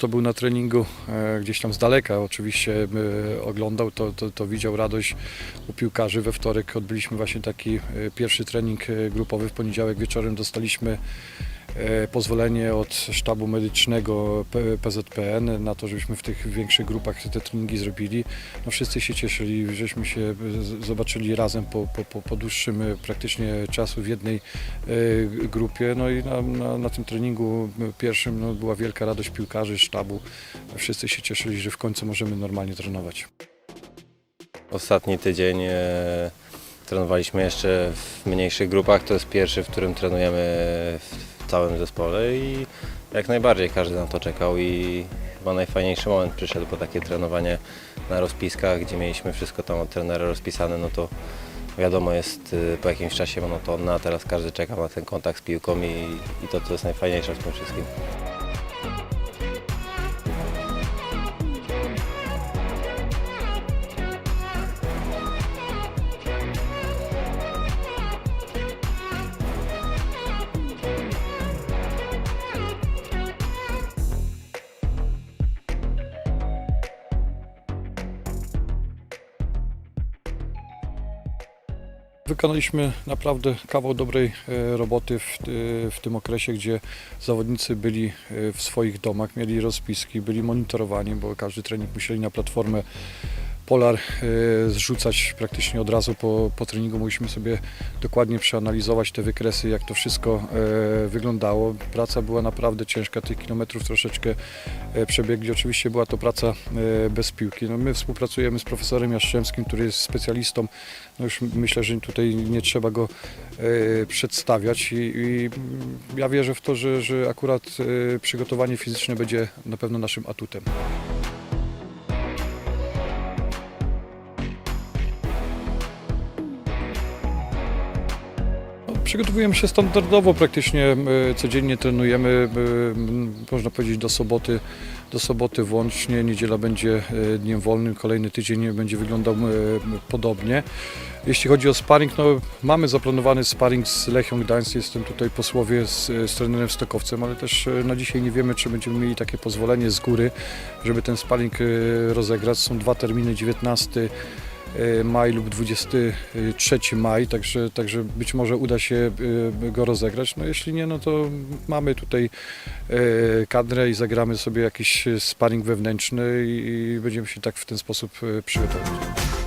kto był na treningu e, gdzieś tam z daleka, oczywiście e, oglądał, to, to, to widział radość u piłkarzy. We wtorek odbyliśmy właśnie taki e, pierwszy trening grupowy. W poniedziałek wieczorem dostaliśmy pozwolenie od sztabu medycznego PZPN na to, żebyśmy w tych większych grupach te treningi zrobili. No wszyscy się cieszyli, żeśmy się zobaczyli razem po, po, po, dłuższym e, praktycznie czasu w jednej e, grupie. No i na, na, na tym treningu e, pierwszym no, była wielka radość piłkarzy, sztabu. Wszyscy się cieszyli, że w końcu możemy normalnie trenować. Ostatni tydzień e, trenowaliśmy jeszcze w mniejszych grupach. To jest pierwszy, w którym trenujemy w całym zespole i jak najbardziej każdy na to czekał i chyba najfajniejszy moment przyszedł, bo takie trenowanie na rozpiskach, gdzie mieliśmy wszystko tam od trenera rozpisane, no to wiadomo jest e, po jakimś czasie monotonne, a teraz każdy czeka na ten kontakt z piłką i, i to, co jest najfajniejsze w tym wszystkim. Wykonaliśmy naprawdę kawał dobrej e, roboty w, e, w tym okresie, gdzie zawodnicy byli e, w swoich domach, mieli rozpiski, byli monitorowani, bo każdy trening musieli na platformę Polar e, zrzucać praktycznie od razu po, po treningu. Mogliśmy sobie dokładnie przeanalizować te wykresy, jak to wszystko e, wyglądało. Praca była naprawdę ciężka, tych kilometrów troszeczkę e, przebiegli. Oczywiście była to praca bez piłki. No, my współpracujemy z profesorem Jastrzębskim, który jest specjalistą. No już myślę, że tutaj nie trzeba go przedstawiać i, i ja wierzę w to, że, że akurat przygotowanie fizyczne będzie na pewno naszym atutem. Przygotowujemy się standardowo, praktycznie e, codziennie trenujemy, e, można powiedzieć do soboty, do soboty włącznie. Niedziela będzie e, dniem wolnym, kolejny tydzień będzie wyglądał podobnie. Jeśli chodzi o sparring, no mamy zaplanowany sparring z Lechią Gdańsk, jestem tutaj po słowie z, z trenerem Stokowcem, ale też na dzisiaj nie wiemy, czy będziemy mieli takie pozwolenie z góry, żeby ten sparring rozegrać. Są dwa terminy, 19 e, maj lub 23 maj, także, także być może uda się e, go rozegrać. No jeśli nie, no to mamy tutaj e, kadrę i zagramy sobie jakiś sparring wewnętrzny i, będziemy się tak w ten sposób przygotowywać.